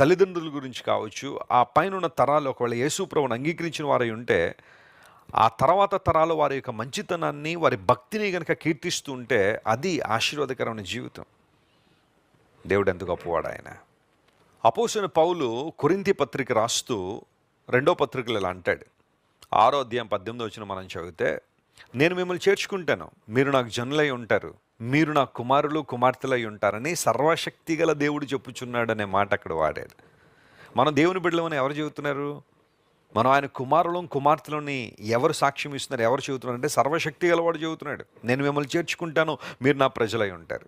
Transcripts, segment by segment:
తల్లిదండ్రుల గురించి కావచ్చు ఆ పైన ఉన్న తరాలు ఒకవేళ యేసుప్రభుని అంగీకరించిన వారై ఉంటే ఆ తర్వాత తరాలు వారి యొక్క మంచితనాన్ని వారి భక్తిని కనుక కీర్తిస్తూ ఉంటే అది ఆశీర్వాదకరమైన జీవితం. దేవుడు ఎంత గొప్పవాడు ఆయన. అపోసిన పౌలు కొరింతి పత్రిక రాస్తూ రెండో పత్రికలు ఇలా అంటాడు. ఆరో అధ్యాయం పద్దెనిమిది వచ్చిన మనం చదివితే నేను మిమ్మల్ని చేర్చుకుంటాను. మీరు నాకు జనులై ఉంటారు. మీరు నా కుమారులు కుమార్తెలై ఉంటారని సర్వశక్తి గల దేవుడు చెప్పుచున్నాడు అనే మాట అక్కడ వాడారు మనం దేవుని బిడ్డలమని ఎవరు చెబుతున్నారు? మనం ఆయన కుమారులం కుమార్తెలని ఎవరు సాక్ష్యం ఇస్తున్నారు ఎవరు చెబుతున్నారు అంటే సర్వశక్తి గలవాడు చెబుతున్నాడు. నేను మిమ్మల్ని చేర్చుకుంటాను మీరు నా ప్రజలై ఉంటారు.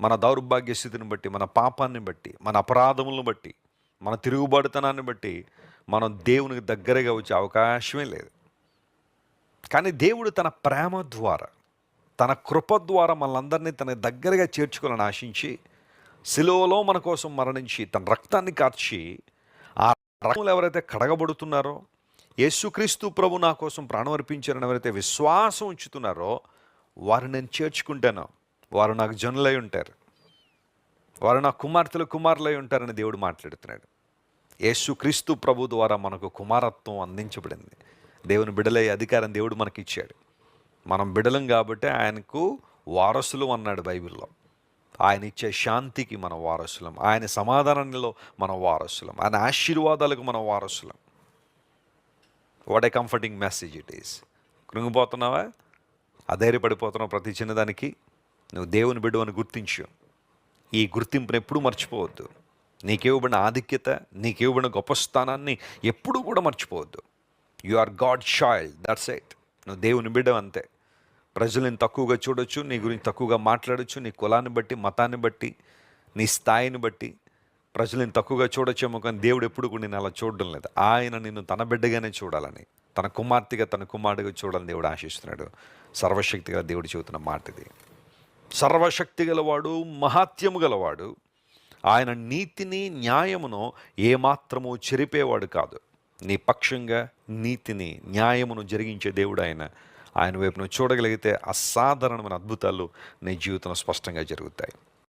మన దౌర్భాగ్య స్థితిని బట్టి మన పాపాన్ని బట్టి మన అపరాధములను బట్టి మన తిరుగుబాటుతనాన్ని బట్టి మనం దేవునికి దగ్గరగా వచ్చే అవకాశమే లేదు. కానీ దేవుడు తన ప్రేమ ద్వారా తన కృప ద్వారా మనందరినీ తన దగ్గరగా చేర్చుకోవాలని ఆశించి సిలువలో మన కోసం మరణించి తన రక్తాన్ని కార్చి ఆ రక్తంలో ఎవరైతే కడగబడుతున్నారో యేసుక్రీస్తు ప్రభు నా కోసం ప్రాణం అర్పించారని ఎవరైతే విశ్వాసం ఉంచుతున్నారో వారు నేను చేర్చుకుంటాను. వారు నాకు జనులై ఉంటారు. వారు నా కుమార్తెలు కుమారులై ఉంటారని దేవుడు మాట్లాడుతున్నాడు. యేసుక్రీస్తు ప్రభు ద్వారా మనకు కుమారత్వం అందించబడింది. దేవుని బిడలయ్యే అధికారం దేవుడు మనకి ఇచ్చాడు మనం బిడలం కాబట్టి ఆయనకు వారసులు అన్నాడు బైబిల్లో. ఆయన ఇచ్చే శాంతికి మన వారసులం. ఆయన సమాధానంలో మన వారసులం. ఆయన ఆశీర్వాదాలకు మన వారసులం. What a comforting message it is కృంగిపోతున్నావా? అధైర్యపడిపోతున్నావు ప్రతి చిన్నదానికి. నువ్వు దేవుని బిడ్డు అని గుర్తించు. ఈ గుర్తింపును ఎప్పుడూ మర్చిపోవద్దు. నీకేవ్వబడిన ఆధిక్యత నీకేవ్వబడిన గొప్ప స్థానాన్ని ఎప్పుడూ కూడా మర్చిపోవద్దు. You are God child that's it నువ్వు దేవుని బిడ్డ అంతే. ప్రజలను తక్కువగా చూడొచ్చు నీ గురించి తక్కువగా మాట్లాడొచ్చు నీ కులాన్ని బట్టి మతాన్ని బట్టి నీ స్థాయిని బట్టి ప్రజలను తక్కువగా చూడొచ్చేమో కానీ దేవుడు ఎప్పుడు కూడా నేను అలా చూడడం లేదు. ఆయన నిన్ను తన బిడ్డగానే చూడాలని తన కుమార్తెగా తన కుమారుడిగా చూడాలని దేవుడు ఆశిస్తున్నాడు. సర్వశక్తిగా దేవుడు చెబుతున్న మాట ఇది సర్వశక్తి గలవాడు మహాత్యము గలవాడు ఆయన నీతిని న్యాయమును ఏమాత్రము చెరిపేవాడు కాదు. నీ పక్షంగా నీతిని న్యాయమును జరిగించే దేవుడు ఆయన. ఆయన వైపు నువ్వు చూడగలిగితే అసాధారణమైన అద్భుతాలు నీ జీవితంలో స్పష్టంగా జరుగుతాయి.